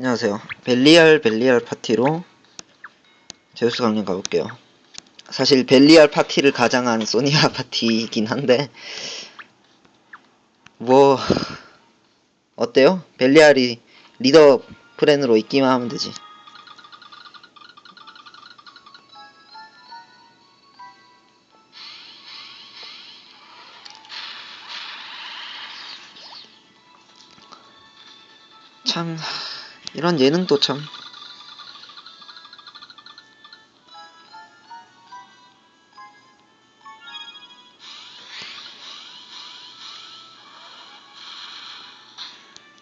안녕하세요. 벨리알 벨리알 파티로 제우스 강령 가볼게요. 사실 벨리알 파티를 가장한 소니아 파티이긴 한데 뭐 어때요? 벨리알이 리더 프렌으로 있기만 하면 되지. 참 이런 예능도 참.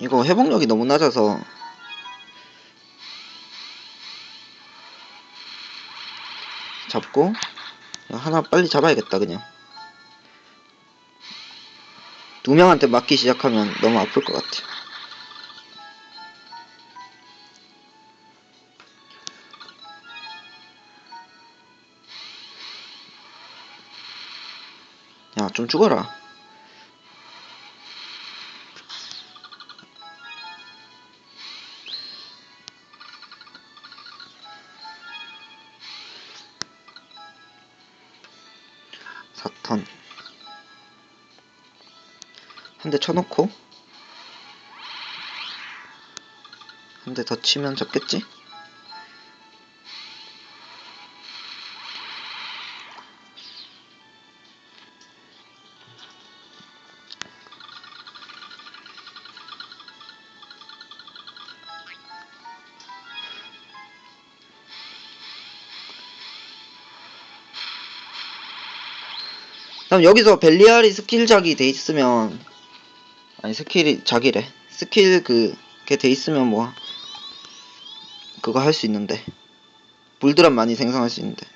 이거 회복력이 너무 낮아서. 잡고 하나 빨리 잡아야겠다 그냥. 두 명한테 맞기 시작하면 너무 아플 것 같아 야 좀 죽어라. 사턴 한 대 쳐놓고. 한 대 더 치면 잡겠지? 그럼 여기서 벨리알이 스킬작이 돼 있으면 아니 스킬이 작이래. 스킬 그게 돼 있으면 뭐 그거 할 수 있는데. 불드랍 많이 생성할 수 있는데.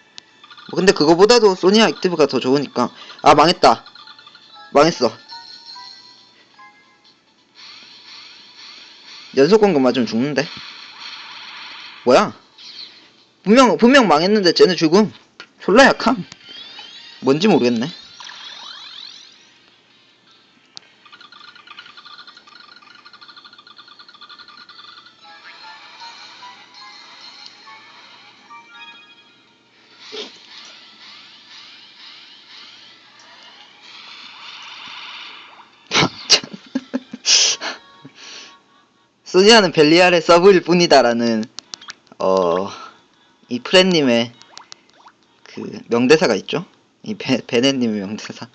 뭐 근데 그거보다도 소니아 액티브가 더 좋으니까. 아 망했다. 망했어. 연속 공격 맞으면 죽는데? 뭐야? 분명 분명 망했는데 쟤네 죽음. 졸라 약함. 뭔지 모르겠네 소니아는 벨리알의 서브일 뿐이다라는 어 이 프렌님의 그 명대사가 있죠? 이 베, 베네님의 명대사